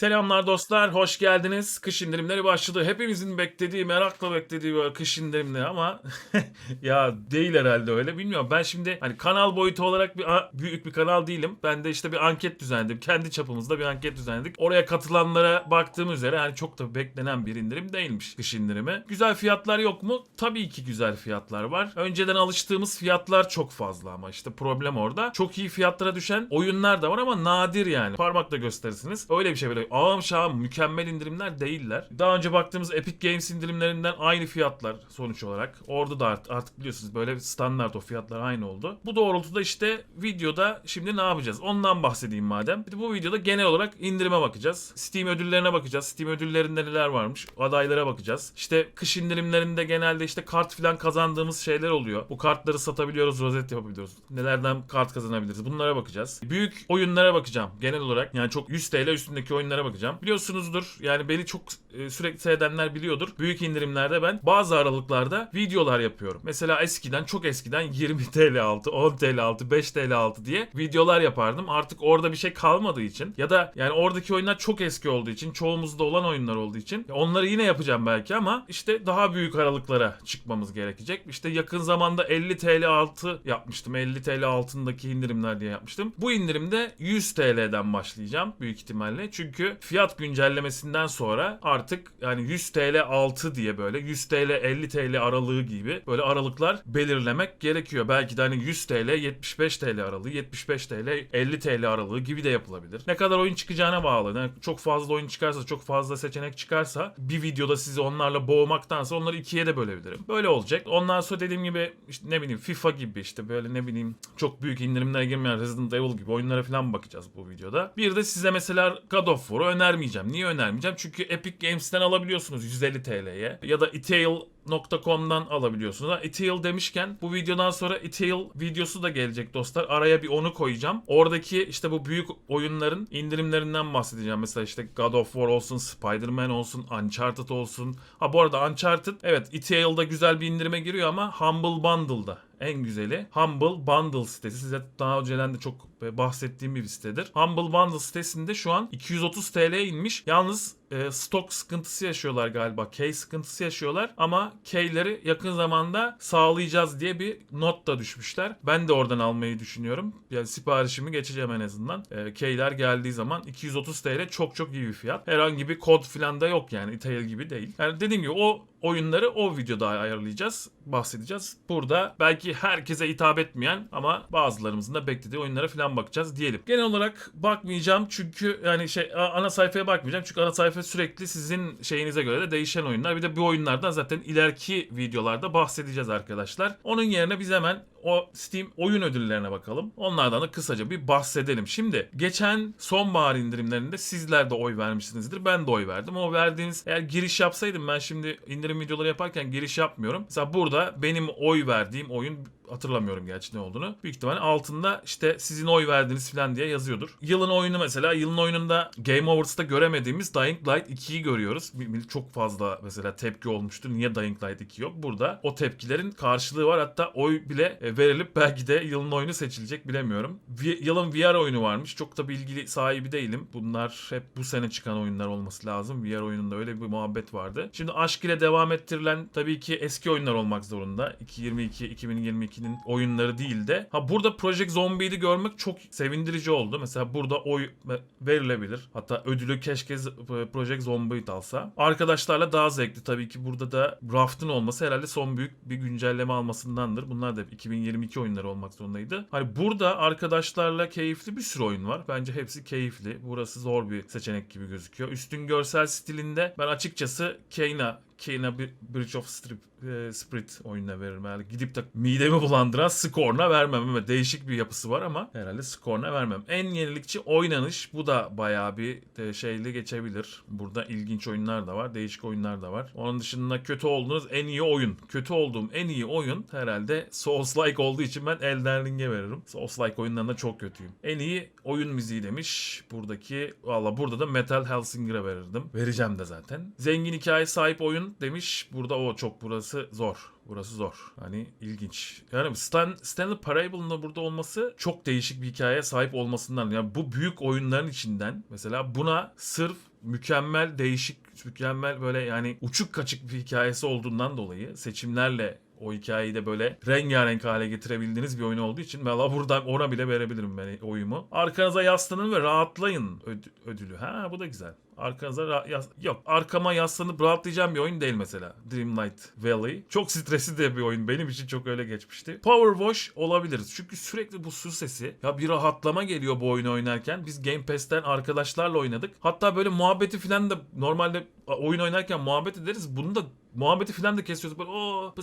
Selamlar dostlar, hoş geldiniz. Kış indirimleri başladı. Hepimizin beklediği, merakla beklediği böyle kış indirimleri ama ya değil herhalde öyle. Bilmiyorum. Ben şimdi hani kanal boyutu olarak bir büyük bir kanal değilim. Ben de işte bir anket düzenledim. Kendi çapımızda bir anket düzenledik. Oraya katılanlara baktığım üzere hani çok da beklenen bir indirim değilmiş kış indirimi. Güzel fiyatlar yok mu? Tabii ki güzel fiyatlar var. Önceden alıştığımız fiyatlar çok fazla ama işte problem orada. Çok iyi fiyatlara düşen oyunlar da var ama nadir yani. Parmakla gösterirsiniz. Öyle bir şey böyle ağam şahım mükemmel indirimler değiller. Daha önce baktığımız Epic Games indirimlerinden aynı fiyatlar sonuç olarak. Orada da art- artık biliyorsunuz böyle standart o fiyatlar aynı oldu. Bu doğrultuda işte videoda şimdi ne yapacağız? Ondan bahsedeyim madem. Bir de bu videoda genel olarak indirime bakacağız. Steam ödüllerine bakacağız. Steam ödüllerinde neler varmış? Adaylara bakacağız. İşte kış indirimlerinde genelde işte kart falan kazandığımız şeyler oluyor. Bu kartları satabiliyoruz, rozet yapabiliyoruz. Nelerden kart kazanabiliriz? Bunlara bakacağız. Büyük oyunlara bakacağım genel olarak. Yani çok 100 TL üstündeki oyunlara bakacağım. Biliyorsunuzdur yani beni çok e, sürekli seyredenler biliyordur. Büyük indirimlerde ben bazı aralıklarda videolar yapıyorum. Mesela eskiden çok eskiden 20 TL altı, 10 TL altı, 5 TL altı diye videolar yapardım. Artık orada bir şey kalmadığı için ya da yani oradaki oyunlar çok eski olduğu için çoğumuzda olan oyunlar olduğu için onları yine yapacağım belki ama işte daha büyük aralıklara çıkmamız gerekecek. İşte yakın zamanda 50 TL altı yapmıştım. 50 TL altındaki indirimler diye yapmıştım. Bu indirimde 100 TL'den başlayacağım büyük ihtimalle. Çünkü fiyat güncellemesinden sonra artık yani 100 TL altı diye böyle 100 TL 50 TL aralığı gibi böyle aralıklar belirlemek gerekiyor. Belki de hani 100 TL 75 TL aralığı 75 TL 50 TL aralığı gibi de yapılabilir. Ne kadar oyun çıkacağına bağlı. Yani çok fazla oyun çıkarsa çok fazla seçenek çıkarsa bir videoda sizi onlarla boğmaktansa onları ikiye de bölebilirim. Böyle olacak. Ondan sonra dediğim gibi işte ne bileyim FIFA gibi işte böyle ne bileyim çok büyük indirimlere girmeyen Resident Evil gibi oyunlara falan bakacağız bu videoda. Bir de size mesela God of War'u önermeyeceğim. Niye önermeyeceğim? Çünkü Epic Games'ten alabiliyorsunuz 150 TL'ye. Ya da Etail.com'dan alabiliyorsunuz. Ha, Etail demişken bu videodan sonra Etail videosu da gelecek dostlar. Araya bir onu koyacağım. Oradaki işte bu büyük oyunların indirimlerinden bahsedeceğim. Mesela işte God of War olsun, Spider-Man olsun, Uncharted olsun. Ha bu arada Uncharted evet Etail'da güzel bir indirime giriyor ama Humble Bundle'da en güzeli Humble Bundle sitesi. Size daha önceden de çok bahsettiğim bir sitedir. Humble Bundle sitesinde şu an 230 TL'ye inmiş. Yalnız e, stok sıkıntısı yaşıyorlar galiba. Key sıkıntısı yaşıyorlar ama keyleri yakın zamanda sağlayacağız diye bir not da düşmüşler. Ben de oradan almayı düşünüyorum. Yani siparişimi geçeceğim en azından. E, keyler geldiği zaman 230 TL çok çok iyi bir fiyat. Herhangi bir kod falan da yok yani. Itail gibi değil. Yani dediğim gibi o oyunları o videoda ayarlayacağız, bahsedeceğiz. Burada belki herkese hitap etmeyen ama bazılarımızın da beklediği oyunlara falan bakacağız diyelim. Genel olarak bakmayacağım çünkü yani şey ana sayfaya bakmayacağım çünkü ana sayfa sürekli sizin şeyinize göre de değişen oyunlar. Bir de bu oyunlardan zaten ileriki videolarda bahsedeceğiz arkadaşlar. Onun yerine biz hemen o Steam oyun ödüllerine bakalım. Onlardan da kısaca bir bahsedelim. Şimdi geçen sonbahar indirimlerinde sizler de oy vermişsinizdir. Ben de oy verdim. O verdiğiniz eğer giriş yapsaydım ben şimdi indirim videoları yaparken giriş yapmıyorum. Mesela burada benim oy verdiğim oyun hatırlamıyorum gerçi ne olduğunu. Büyük ihtimalle altında işte sizin oy verdiğiniz falan diye yazıyordur. Yılın oyunu mesela yılın oyununda Game Awards'ta göremediğimiz Dying Light 2'yi görüyoruz. Çok fazla mesela tepki olmuştu. Niye Dying Light 2 yok? Burada o tepkilerin karşılığı var. Hatta oy bile e, verilip belki de yılın oyunu seçilecek bilemiyorum. Yılın VR oyunu varmış. Çok da bilgi sahibi değilim. Bunlar hep bu sene çıkan oyunlar olması lazım. VR oyununda öyle bir muhabbet vardı. Şimdi aşk ile devam ettirilen tabii ki eski oyunlar olmak zorunda. 2022 2022'nin oyunları değil de. Ha burada Project Zombies'i görmek çok sevindirici oldu. Mesela burada oy ve- verilebilir. Hatta ödülü keşke Z- Project Zombies alsa. Arkadaşlarla daha zevkli tabii ki burada da Raft'ın olması herhalde son büyük bir güncelleme almasındandır. Bunlar da hep 2022 oyunları olmak zorundaydı. Hani burada arkadaşlarla keyifli bir sürü oyun var. Bence hepsi keyifli. Burası zor bir seçenek gibi gözüküyor. Üstün görsel stilinde ben açıkçası Kena Bir Bridge of Strip, e, Spirit oyununa veririm. Yani gidip de midemi bulandıran Scorn'a vermem. Değişik bir yapısı var ama herhalde Scorn'a vermem. En yenilikçi oynanış. Bu da bayağı bir e, şeyle geçebilir. Burada ilginç oyunlar da var. Değişik oyunlar da var. Onun dışında kötü olduğunuz en iyi oyun. Kötü olduğum en iyi oyun herhalde Souls-like olduğu için ben Elden Ring'e veririm. Souls-like oyunlarında çok kötüyüm. En iyi oyun müziği demiş. Buradaki valla burada da Metal Hellsinger'a verirdim. Vereceğim de zaten. Zengin hikaye sahip oyun demiş. Burada o çok burası zor. Burası zor. Hani ilginç. Yani Stan, Stanley Parable'ın da burada olması çok değişik bir hikayeye sahip olmasından. Yani bu büyük oyunların içinden mesela buna sırf mükemmel, değişik, mükemmel böyle yani uçuk kaçık bir hikayesi olduğundan dolayı seçimlerle o hikayeyi de böyle rengarenk hale getirebildiğiniz bir oyun olduğu için valla buradan ona bile verebilirim ben oyumu. Arkanıza yaslanın ve rahatlayın öd- ödülü. Ha bu da güzel. Arkanıza yas- yok arkama yaslanıp rahatlayacağım bir oyun değil mesela. Dreamlight Valley. Çok stresli de bir oyun. Benim için çok öyle geçmişti. Power Wash olabiliriz. Çünkü sürekli bu su sesi. Ya bir rahatlama geliyor bu oyunu oynarken. Biz Game Pass'ten arkadaşlarla oynadık. Hatta böyle muhabbeti falan da normalde oyun oynarken muhabbet ederiz. Bunu da muhabbeti falan da kesiyoruz. Böyle o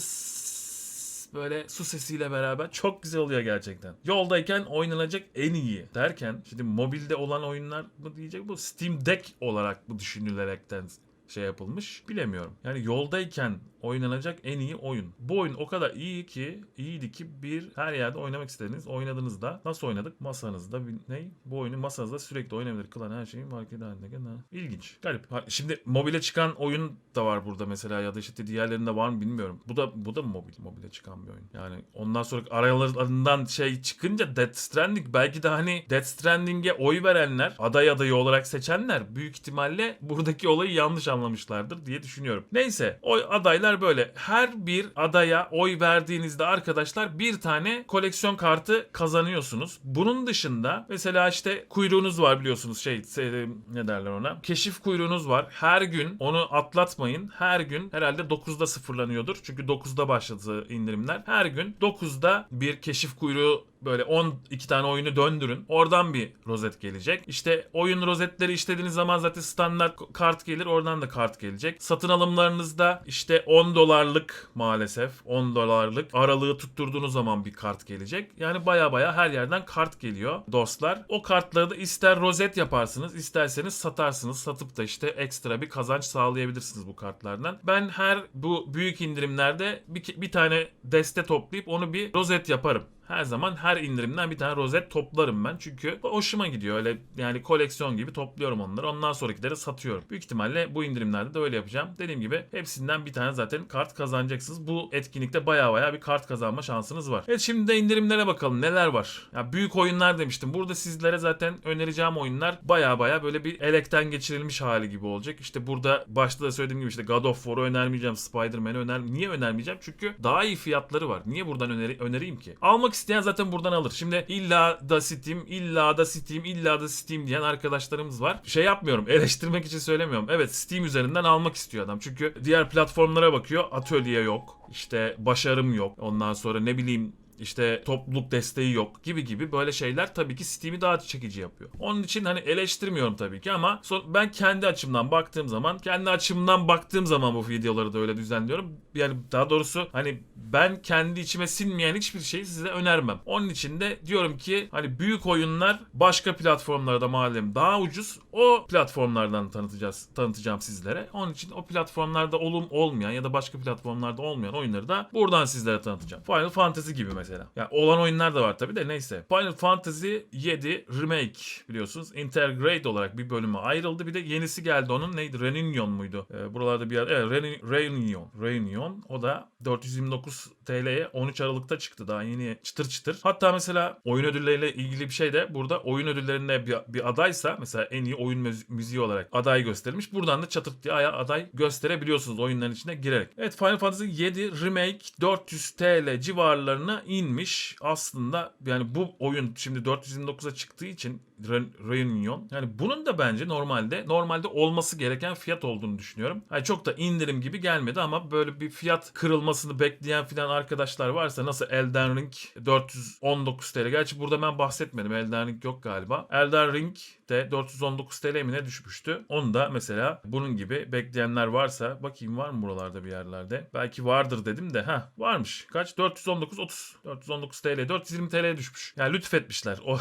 böyle su sesiyle beraber çok güzel oluyor gerçekten. Yoldayken oynanacak en iyi derken şimdi mobilde olan oyunlar mı diyecek bu Steam Deck olarak bu düşünülerekten şey yapılmış bilemiyorum. Yani yoldayken oynanacak en iyi oyun. Bu oyun o kadar iyi ki iyiydi ki bir her yerde oynamak istediniz. Oynadığınızda nasıl oynadık? Masanızda ne? Bu oyunu masanızda sürekli oynanabilir kılan her şeyin market halinde. Ha, İlginç. Garip. Ha, şimdi mobile çıkan oyun da var burada mesela ya da işte diğerlerinde var mı bilmiyorum. Bu da bu da mobil mobile çıkan bir oyun. Yani ondan sonra aralarından şey çıkınca Death Stranding belki de hani Death Stranding'e oy verenler, aday adayı olarak seçenler büyük ihtimalle buradaki olayı yanlış anlamışlardır diye düşünüyorum. Neyse o adaylar böyle. Her bir adaya oy verdiğinizde arkadaşlar bir tane koleksiyon kartı kazanıyorsunuz. Bunun dışında mesela işte kuyruğunuz var biliyorsunuz şey se- ne derler ona. Keşif kuyruğunuz var. Her gün onu atlatmayın. Her gün herhalde 9'da sıfırlanıyordur. Çünkü 9'da başladı indirimler. Her gün 9'da bir keşif kuyruğu böyle 12 tane oyunu döndürün. Oradan bir rozet gelecek. İşte oyun rozetleri işlediğiniz zaman zaten standart kart gelir. Oradan da kart gelecek. Satın alımlarınızda işte 10 dolarlık maalesef 10 dolarlık aralığı tutturduğunuz zaman bir kart gelecek. Yani baya baya her yerden kart geliyor dostlar. O kartları da ister rozet yaparsınız isterseniz satarsınız. Satıp da işte ekstra bir kazanç sağlayabilirsiniz bu kartlardan. Ben her bu büyük indirimlerde bir, bir tane deste toplayıp onu bir rozet yaparım. Her zaman her indirimden bir tane rozet toplarım ben. Çünkü hoşuma gidiyor. Öyle yani koleksiyon gibi topluyorum onları. Ondan sonrakileri satıyorum. Büyük ihtimalle bu indirimlerde de öyle yapacağım. Dediğim gibi hepsinden bir tane zaten kart kazanacaksınız. Bu etkinlikte baya baya bir kart kazanma şansınız var. Evet şimdi de indirimlere bakalım. Neler var? Ya büyük oyunlar demiştim. Burada sizlere zaten önereceğim oyunlar baya baya böyle bir elekten geçirilmiş hali gibi olacak. İşte burada başta da söylediğim gibi işte God of War'u önermeyeceğim. Spider-Man'i öner Niye önermeyeceğim? Çünkü daha iyi fiyatları var. Niye buradan öneri önereyim ki? Almak isteyen zaten buradan alır. Şimdi illa da Steam, illa da Steam, illa da Steam diyen arkadaşlarımız var. Şey yapmıyorum, eleştirmek için söylemiyorum. Evet Steam üzerinden almak istiyor adam. Çünkü diğer platformlara bakıyor. Atölye yok. İşte başarım yok. Ondan sonra ne bileyim işte topluluk desteği yok gibi gibi böyle şeyler tabii ki Steam'i daha çekici yapıyor. Onun için hani eleştirmiyorum tabii ki ama son, ben kendi açımdan baktığım zaman kendi açımdan baktığım zaman bu videoları da öyle düzenliyorum. Yani daha doğrusu hani ben kendi içime sinmeyen hiçbir şeyi size önermem. Onun için de diyorum ki hani büyük oyunlar başka platformlarda malum daha ucuz. O platformlardan tanıtacağız tanıtacağım sizlere. Onun için o platformlarda olum olmayan ya da başka platformlarda olmayan oyunları da buradan sizlere tanıtacağım. Final Fantasy gibi mesela. Yani olan oyunlar da var tabii de neyse. Final Fantasy 7 Remake biliyorsunuz. Intergrade olarak bir bölüme ayrıldı. Bir de yenisi geldi onun. Neydi? Reunion muydu? Ee, buralarda bir yer. Evet Reuni- Reunion. Reunion. O da 429 TL'ye 13 Aralık'ta çıktı. Daha yeni çıtır çıtır. Hatta mesela oyun ödülleriyle ilgili bir şey de burada oyun ödüllerinde bir, bir adaysa mesela en iyi oyun müzi- müziği olarak aday gösterilmiş. Buradan da çatırt diye aday gösterebiliyorsunuz oyunların içine girerek. Evet Final Fantasy 7 Remake 400 TL civarlarına inmiş. Aslında yani bu oyun şimdi 429'a çıktığı için Re- Reunion. Yani bunun da bence normalde normalde olması gereken fiyat olduğunu düşünüyorum. Yani çok da indirim gibi gelmedi ama böyle bir fiyat kırılmasını bekleyen filan arkadaşlar varsa nasıl Elden Ring 419 TL. Gerçi burada ben bahsetmedim. Elden Ring yok galiba. Elden Ring de 419 TL mi ne düşmüştü? Onu da mesela bunun gibi bekleyenler varsa bakayım var mı buralarda bir yerlerde? Belki vardır dedim de ha varmış. Kaç? 419 30. 419 TL 420 TL düşmüş. Yani lütfetmişler. O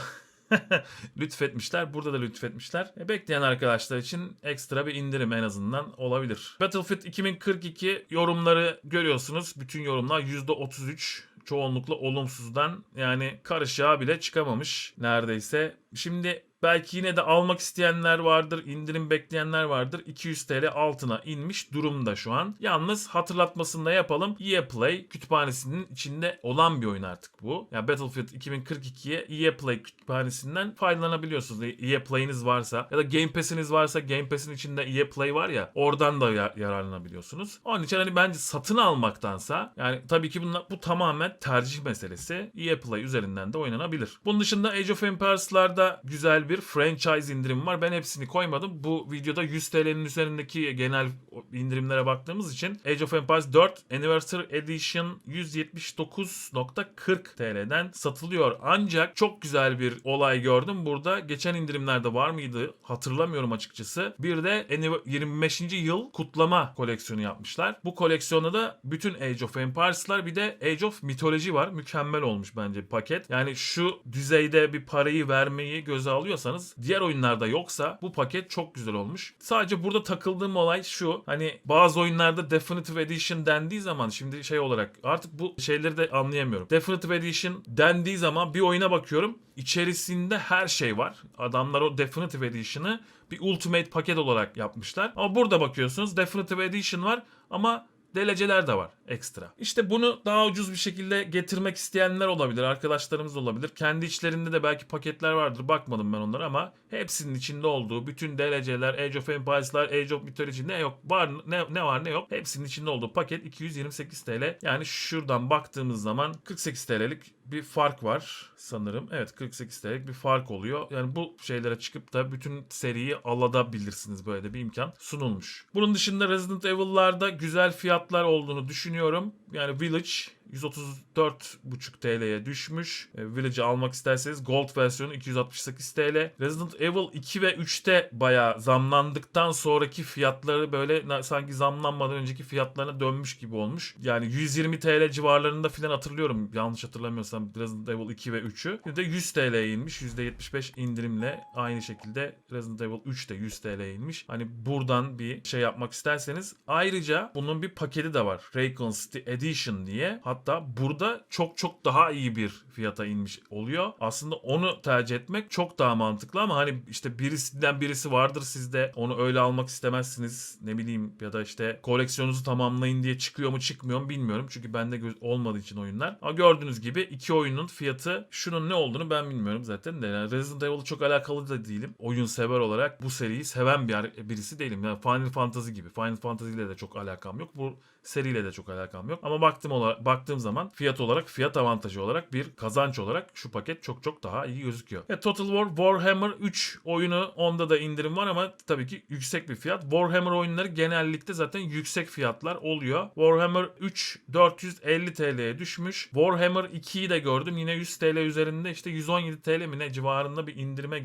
lütfetmişler. Burada da lütfetmişler. E, bekleyen arkadaşlar için ekstra bir indirim en azından olabilir. Battlefield 2042 yorumları görüyorsunuz. Bütün yorumlar %33 çoğunlukla olumsuzdan yani karışığa bile çıkamamış neredeyse. Şimdi belki yine de almak isteyenler vardır, indirim bekleyenler vardır. 200 TL altına inmiş durumda şu an. Yalnız hatırlatmasını da yapalım. EA Play kütüphanesinin içinde olan bir oyun artık bu. Yani Battlefield 2042'ye EA Play kütüphanesinden faydalanabiliyorsunuz. EA Play'iniz varsa ya da Game Pass'iniz varsa Game Pass'in içinde EA Play var ya oradan da ya- yararlanabiliyorsunuz. Onun için hani bence satın almaktansa yani tabii ki bunlar, bu tamamen tercih meselesi. EA Play üzerinden de oynanabilir. Bunun dışında Age of Empires'larda güzel bir franchise indirimi var. Ben hepsini koymadım. Bu videoda 100 TL'nin üzerindeki genel indirimlere baktığımız için Age of Empires 4 Anniversary Edition 179.40 TL'den satılıyor. Ancak çok güzel bir olay gördüm. Burada geçen indirimlerde var mıydı hatırlamıyorum açıkçası. Bir de anniv- 25. yıl kutlama koleksiyonu yapmışlar. Bu koleksiyonda da bütün Age of Empires'lar bir de Age of Mythology var. Mükemmel olmuş bence paket. Yani şu düzeyde bir parayı vermeyi göze alıyorsanız diğer oyunlarda yoksa bu paket çok güzel olmuş. Sadece burada takıldığım olay şu. Hani bazı oyunlarda Definitive Edition dendiği zaman şimdi şey olarak artık bu şeyleri de anlayamıyorum. Definitive Edition dendiği zaman bir oyuna bakıyorum. İçerisinde her şey var. Adamlar o Definitive Edition'ı bir Ultimate paket olarak yapmışlar. Ama burada bakıyorsunuz Definitive Edition var ama Deleceler de var ekstra. İşte bunu daha ucuz bir şekilde getirmek isteyenler olabilir, arkadaşlarımız olabilir. Kendi içlerinde de belki paketler vardır. Bakmadım ben onlara ama hepsinin içinde olduğu bütün deleceler, Age of Empires'lar, Age of Mythology ne yok, var ne, ne var ne yok. Hepsinin içinde olduğu paket 228 TL. Yani şuradan baktığımız zaman 48 TL'lik bir fark var sanırım. Evet 48 TL'lik bir fark oluyor. Yani bu şeylere çıkıp da bütün seriyi alabilirsiniz böyle de bir imkan sunulmuş. Bunun dışında Resident Evil'larda güzel fiyatlar olduğunu düşünüyorum düşünüyorum. Yani Village 134,5 TL'ye düşmüş. E, Village'ı almak isterseniz Gold versiyonu 268 TL. Resident Evil 2 ve 3'te bayağı zamlandıktan sonraki fiyatları böyle sanki zamlanmadan önceki fiyatlarına dönmüş gibi olmuş. Yani 120 TL civarlarında filan hatırlıyorum. Yanlış hatırlamıyorsam Resident Evil 2 ve 3'ü. Bir de 100 TL'ye inmiş. %75 indirimle aynı şekilde Resident Evil 3 de 100 TL'ye inmiş. Hani buradan bir şey yapmak isterseniz ayrıca bunun bir paketi de var. Raycon City Edition diye. Hatta burada çok çok daha iyi bir fiyata inmiş oluyor. Aslında onu tercih etmek çok daha mantıklı ama hani işte birisinden birisi vardır sizde onu öyle almak istemezsiniz. Ne bileyim ya da işte koleksiyonunuzu tamamlayın diye çıkıyor mu çıkmıyor mu bilmiyorum. Çünkü bende olmadığı için oyunlar. Ama gördüğünüz gibi iki oyunun fiyatı şunun ne olduğunu ben bilmiyorum zaten de. Yani Resident Evil'ı çok alakalı da değilim. Oyun sever olarak bu seriyi seven bir birisi değilim. Yani Final Fantasy gibi. Final Fantasy ile de çok alakam yok. Bu seriyle de çok alakam yok. Ama baktım olarak baktığım zaman fiyat olarak, fiyat avantajı olarak bir kazanç olarak şu paket çok çok daha iyi gözüküyor. E, Total War Warhammer 3 oyunu onda da indirim var ama tabii ki yüksek bir fiyat. Warhammer oyunları genellikle zaten yüksek fiyatlar oluyor. Warhammer 3 450 TL'ye düşmüş. Warhammer 2'yi de gördüm. Yine 100 TL üzerinde işte 117 TL mi ne civarında bir indirime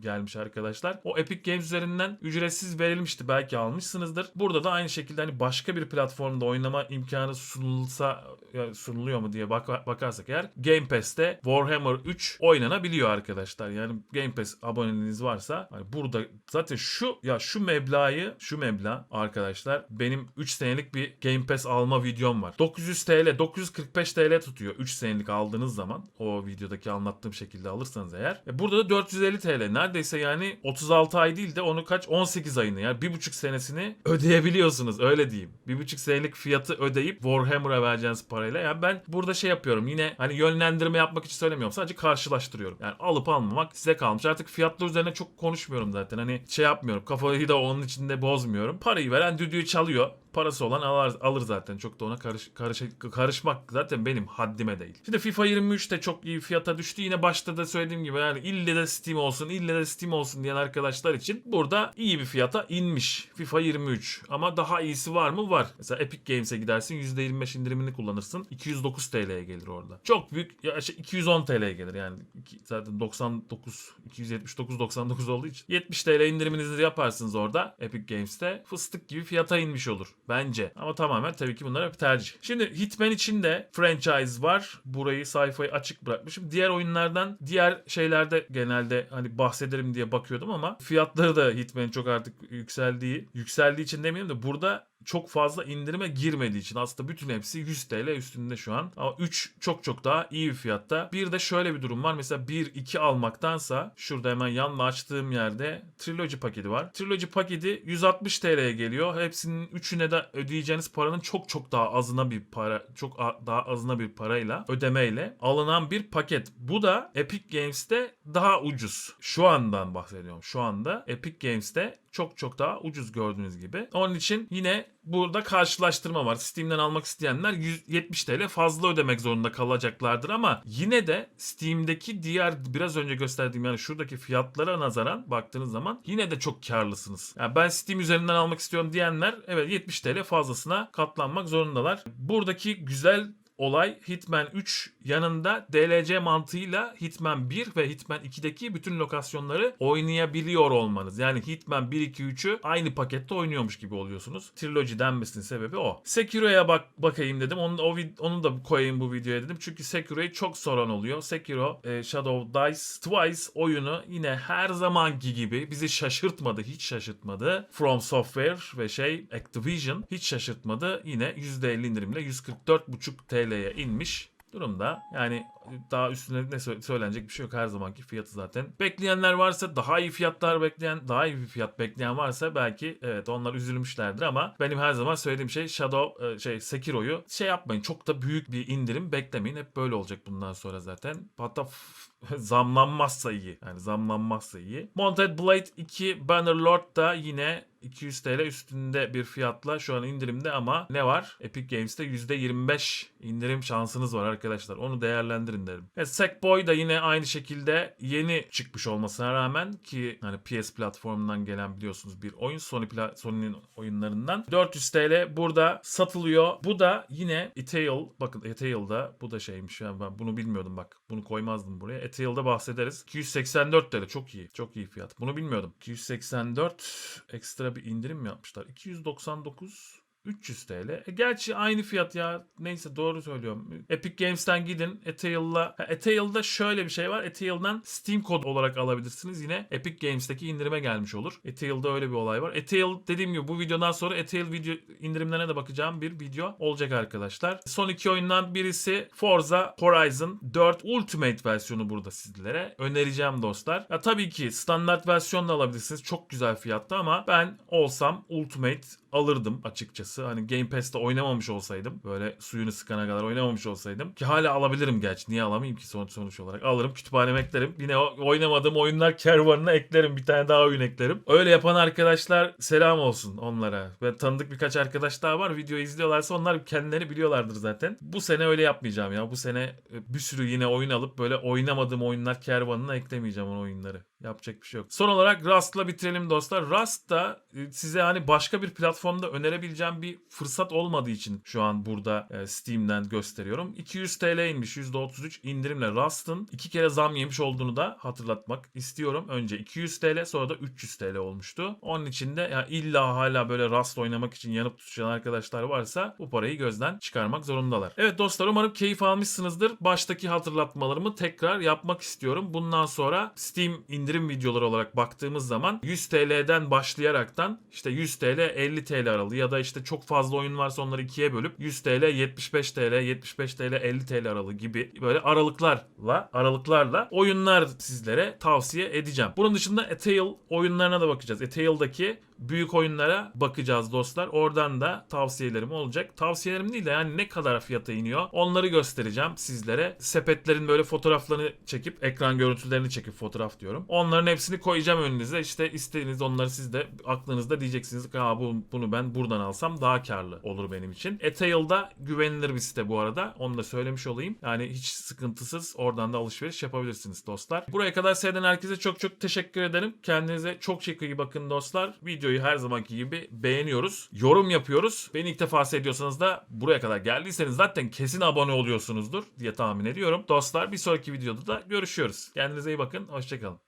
gelmiş arkadaşlar. O Epic Games üzerinden ücretsiz verilmişti. Belki almışsınızdır. Burada da aynı şekilde hani başka bir platformda oynama imkanı sunulsa ya sunuluyor mu diye bak- bakarsak eğer Game Pass'te Warhammer 3 oynanabiliyor arkadaşlar. Yani Game Pass aboneliğiniz varsa hani burada zaten şu ya şu meblağı şu meblağ arkadaşlar benim 3 senelik bir Game Pass alma videom var. 900 TL 945 TL tutuyor 3 senelik aldığınız zaman o videodaki anlattığım şekilde alırsanız eğer. E burada da 450 TL neredeyse yani 36 ay değil de onu kaç 18 ayını yani bir buçuk senesini ödeyebiliyorsunuz öyle diyeyim. Bir buçuk senelik fiyatı ödeyip Warhammer'a vereceğiniz parayla. Yani ben burada şey yapıyorum yine hani yönlendirme yapmak için söylemiyorum. Sadece karşılaştırıyorum. Yani alıp almamak size kalmış. Artık fiyatlar üzerine çok konuşmuyorum zaten. Hani şey yapmıyorum. Kafayı da onun içinde bozmuyorum. Parayı veren düdüğü çalıyor. Parası olan alır, alır zaten. Çok da ona karış, karış, karışmak zaten benim haddime değil. Şimdi FIFA 23 de çok iyi fiyata düştü. Yine başta da söylediğim gibi yani ille de Steam olsun, ille de Steam olsun diyen arkadaşlar için burada iyi bir fiyata inmiş. FIFA 23. Ama daha iyisi var mı? Var. Mesela Epic Games'e gidersin %25 indirimini kullanırsın. 209 TL'ye gelir orada. Çok büyük. Ya işte 210 TL'ye gelir yani. Zaten 99, 279, 99 olduğu için. 70 TL indiriminizi yaparsınız orada Epic Games'te. Fıstık gibi fiyata inmiş olur. Bence. Ama tamamen tabii ki bunlar bir tercih. Şimdi Hitman için de franchise var. Burayı sayfayı açık bırakmışım. Diğer oyunlardan diğer şeylerde genelde hani bahsederim diye bakıyordum ama fiyatları da Hitman'in çok artık yükseldiği yükseldiği için demeyeyim de burada çok fazla indirime girmediği için aslında bütün hepsi 100 TL üstünde şu an. Ama 3 çok çok daha iyi bir fiyatta. Bir de şöyle bir durum var. Mesela 1-2 almaktansa şurada hemen yanına açtığım yerde Trilogy paketi var. Trilogy paketi 160 TL'ye geliyor. Hepsinin üçüne de ödeyeceğiniz paranın çok çok daha azına bir para, çok daha azına bir parayla ödemeyle alınan bir paket. Bu da Epic Games'te daha ucuz. Şu andan bahsediyorum. Şu anda Epic Games'te çok çok daha ucuz gördüğünüz gibi. Onun için yine burada karşılaştırma var. Steam'den almak isteyenler 170 TL fazla ödemek zorunda kalacaklardır ama yine de Steam'deki diğer biraz önce gösterdiğim yani şuradaki fiyatlara nazaran baktığınız zaman yine de çok karlısınız. Yani ben Steam üzerinden almak istiyorum diyenler evet 70 TL fazlasına katlanmak zorundalar. Buradaki güzel olay Hitman 3 yanında DLC mantığıyla Hitman 1 ve Hitman 2'deki bütün lokasyonları oynayabiliyor olmanız. Yani Hitman 1, 2, 3'ü aynı pakette oynuyormuş gibi oluyorsunuz. Trilogy denmesinin sebebi o. Sekiro'ya bak bakayım dedim. Onu, o, onu da koyayım bu videoya dedim. Çünkü Sekiro'yu çok soran oluyor. Sekiro e, Shadow Dice Twice oyunu yine her zamanki gibi bizi şaşırtmadı. Hiç şaşırtmadı. From Software ve şey Activision hiç şaşırtmadı. Yine %50 indirimle 144,5 TL'ye inmiş durumda. Yani daha üstüne ne sö- söylenecek bir şey yok her zamanki fiyatı zaten. Bekleyenler varsa daha iyi fiyatlar bekleyen, daha iyi bir fiyat bekleyen varsa belki evet onlar üzülmüşlerdir ama benim her zaman söylediğim şey Shadow e, şey Sekiro'yu şey yapmayın. Çok da büyük bir indirim beklemeyin. Hep böyle olacak bundan sonra zaten. Hatta zamlanmazsa iyi. Yani zamlanmazsa iyi. Mounted Blade 2 Bannerlord da yine 200 TL üstünde bir fiyatla şu an indirimde ama ne var? Epic Games'te %25 indirim şansınız var arkadaşlar. Onu değerlendirin derim. Evet, Sackboy da yine aynı şekilde yeni çıkmış olmasına rağmen ki hani PS platformundan gelen biliyorsunuz bir oyun Sony Sony'nin oyunlarından 400 TL burada satılıyor. Bu da yine Etale bakın Etale'da bu da şeymiş yani ben bunu bilmiyordum bak. Bunu koymazdım buraya. Etale'da bahsederiz. 284 TL çok iyi. Çok iyi fiyat. Bunu bilmiyordum. 284 ekstra bir indirim yapmışlar? 299 300 TL. E, gerçi aynı fiyat ya. Neyse doğru söylüyorum. Epic Games'ten gidin. Etale'la. Ha, Etale'da şöyle bir şey var. Etale'dan Steam kod olarak alabilirsiniz. Yine Epic Games'teki indirime gelmiş olur. Etale'da öyle bir olay var. Etale dediğim gibi bu videodan sonra Etale video indirimlerine de bakacağım bir video olacak arkadaşlar. Son iki oyundan birisi Forza Horizon 4 Ultimate versiyonu burada sizlere önereceğim dostlar. Ya tabii ki standart versiyonu da alabilirsiniz. Çok güzel fiyatta ama ben olsam Ultimate alırdım açıkçası. Hani Game Pass'te oynamamış olsaydım böyle suyunu sıkana kadar oynamamış olsaydım ki hala alabilirim gerçi. Niye alamayayım ki sonuç sonuç olarak? Alırım kütüphaneme eklerim. Yine oynamadığım oyunlar kervanına eklerim. Bir tane daha oyun eklerim. Öyle yapan arkadaşlar selam olsun onlara. Ve tanıdık birkaç arkadaş daha var. Videoyu izliyorlarsa onlar kendileri biliyorlardır zaten. Bu sene öyle yapmayacağım ya. Bu sene e, bir sürü yine oyun alıp böyle oynamadığım oyunlar kervanına eklemeyeceğim o oyunları. Yapacak bir şey yok. Son olarak Rust'la bitirelim dostlar. Rust da e, size hani başka bir platformda önerebileceğim bir fırsat olmadığı için şu an burada e, Steam'den gösteriyorum. 200 TL'ymiş %33 indirimle Rust'ın iki kere zam yemiş olduğunu da hatırlatmak istiyorum. Önce 200 TL sonra da 300 TL olmuştu. Onun için de ya illa hala böyle Rust oynamak için yanıp tutuşan arkadaşlar varsa bu parayı gözden çıkarmak zorundalar. Evet dostlar umarım keyif almışsınızdır. Baştaki hatırlatmalarımı tekrar yapmak istiyorum. Bundan sonra Steam indirim videoları olarak baktığımız zaman 100 TL'den başlayaraktan işte 100 TL 50 TL aralığı ya da işte çok fazla oyun varsa onları ikiye bölüp 100 TL 75 TL 75 TL 50 TL aralığı gibi böyle aralıklarla aralıklarla oyunlar sizlere tavsiye edeceğim. Bunun dışında Etale oyunlarına da bakacağız. Etale'daki büyük oyunlara bakacağız dostlar. Oradan da tavsiyelerim olacak. Tavsiyelerim değil de yani ne kadar fiyata iniyor onları göstereceğim sizlere. Sepetlerin böyle fotoğraflarını çekip ekran görüntülerini çekip fotoğraf diyorum. Onların hepsini koyacağım önünüze. İşte istediğiniz onları siz de aklınızda diyeceksiniz ki "Aa, bu, bunu ben buradan alsam daha karlı olur benim için. Etale'da güvenilir bir site bu arada. Onu da söylemiş olayım. Yani hiç sıkıntısız oradan da alışveriş yapabilirsiniz dostlar. Buraya kadar seyreden herkese çok çok teşekkür ederim. Kendinize çok çok iyi bakın dostlar. Videoyu her zamanki gibi beğeniyoruz. Yorum yapıyoruz. Beni ilk defa seyrediyorsanız da buraya kadar geldiyseniz zaten kesin abone oluyorsunuzdur diye tahmin ediyorum. Dostlar bir sonraki videoda da görüşüyoruz. Kendinize iyi bakın. Hoşçakalın.